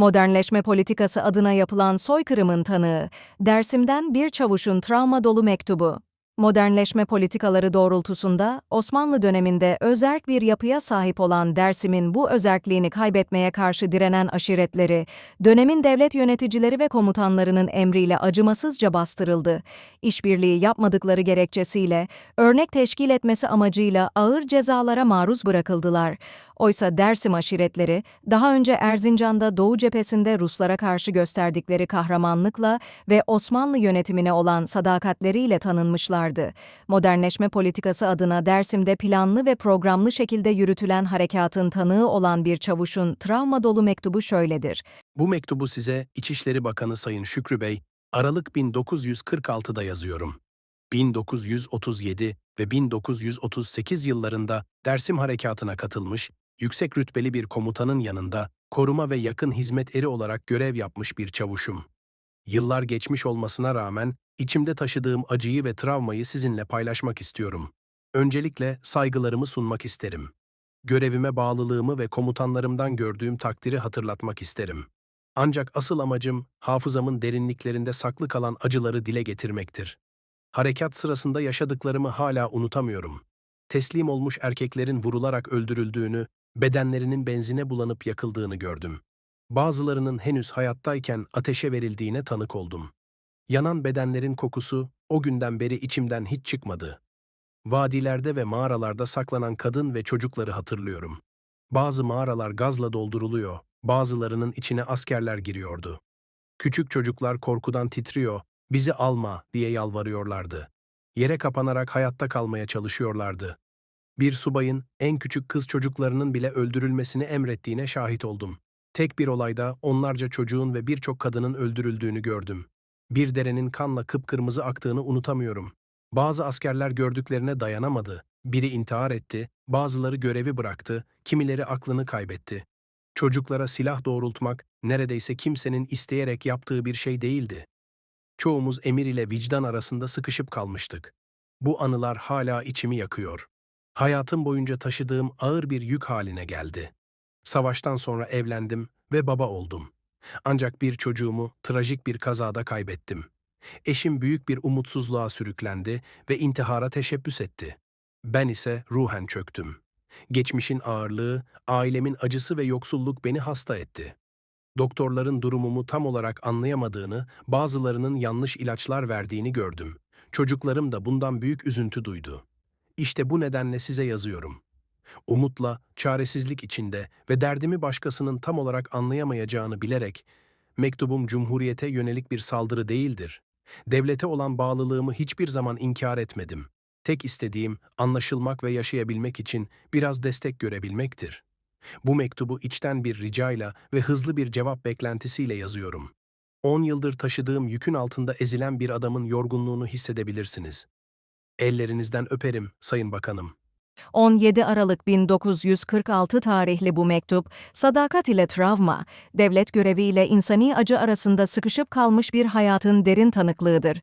Modernleşme politikası adına yapılan soykırımın tanığı, Dersim'den bir çavuşun travma dolu mektubu. Modernleşme politikaları doğrultusunda Osmanlı döneminde özerk bir yapıya sahip olan Dersim'in bu özerkliğini kaybetmeye karşı direnen aşiretleri, dönemin devlet yöneticileri ve komutanlarının emriyle acımasızca bastırıldı. İşbirliği yapmadıkları gerekçesiyle, örnek teşkil etmesi amacıyla ağır cezalara maruz bırakıldılar. Oysa Dersim aşiretleri, daha önce Erzincan'da Doğu cephesinde Ruslara karşı gösterdikleri kahramanlıkla ve Osmanlı yönetimine olan sadakatleriyle tanınmışlardı. Modernleşme politikası adına Dersim'de planlı ve programlı şekilde yürütülen harekatın tanığı olan bir çavuşun travma dolu mektubu şöyledir. Bu mektubu size İçişleri Bakanı Sayın Şükrü Bey, Aralık 1946'da yazıyorum. 1937 ve 1938 yıllarında Dersim Harekatı'na katılmış, yüksek rütbeli bir komutanın yanında koruma ve yakın hizmet eri olarak görev yapmış bir çavuşum. Yıllar geçmiş olmasına rağmen içimde taşıdığım acıyı ve travmayı sizinle paylaşmak istiyorum. Öncelikle saygılarımı sunmak isterim. Görevime bağlılığımı ve komutanlarımdan gördüğüm takdiri hatırlatmak isterim. Ancak asıl amacım hafızamın derinliklerinde saklı kalan acıları dile getirmektir. Harekat sırasında yaşadıklarımı hala unutamıyorum. Teslim olmuş erkeklerin vurularak öldürüldüğünü, bedenlerinin benzine bulanıp yakıldığını gördüm. Bazılarının henüz hayattayken ateşe verildiğine tanık oldum. Yanan bedenlerin kokusu o günden beri içimden hiç çıkmadı. Vadilerde ve mağaralarda saklanan kadın ve çocukları hatırlıyorum. Bazı mağaralar gazla dolduruluyor, bazılarının içine askerler giriyordu. Küçük çocuklar korkudan titriyor, bizi alma diye yalvarıyorlardı. Yere kapanarak hayatta kalmaya çalışıyorlardı. Bir subayın en küçük kız çocuklarının bile öldürülmesini emrettiğine şahit oldum. Tek bir olayda onlarca çocuğun ve birçok kadının öldürüldüğünü gördüm. Bir derenin kanla kıpkırmızı aktığını unutamıyorum. Bazı askerler gördüklerine dayanamadı. Biri intihar etti, bazıları görevi bıraktı, kimileri aklını kaybetti. Çocuklara silah doğrultmak neredeyse kimsenin isteyerek yaptığı bir şey değildi. Çoğumuz emir ile vicdan arasında sıkışıp kalmıştık. Bu anılar hala içimi yakıyor. Hayatım boyunca taşıdığım ağır bir yük haline geldi. Savaştan sonra evlendim ve baba oldum. Ancak bir çocuğumu trajik bir kazada kaybettim. Eşim büyük bir umutsuzluğa sürüklendi ve intihara teşebbüs etti. Ben ise ruhen çöktüm. Geçmişin ağırlığı, ailemin acısı ve yoksulluk beni hasta etti. Doktorların durumumu tam olarak anlayamadığını, bazılarının yanlış ilaçlar verdiğini gördüm. Çocuklarım da bundan büyük üzüntü duydu. İşte bu nedenle size yazıyorum. Umutla, çaresizlik içinde ve derdimi başkasının tam olarak anlayamayacağını bilerek, mektubum Cumhuriyete yönelik bir saldırı değildir. Devlete olan bağlılığımı hiçbir zaman inkar etmedim. Tek istediğim anlaşılmak ve yaşayabilmek için biraz destek görebilmektir. Bu mektubu içten bir ricayla ve hızlı bir cevap beklentisiyle yazıyorum. 10 yıldır taşıdığım yükün altında ezilen bir adamın yorgunluğunu hissedebilirsiniz. Ellerinizden öperim, Sayın Bakanım. 17 Aralık 1946 tarihli bu mektup, sadakat ile travma, devlet göreviyle insani acı arasında sıkışıp kalmış bir hayatın derin tanıklığıdır.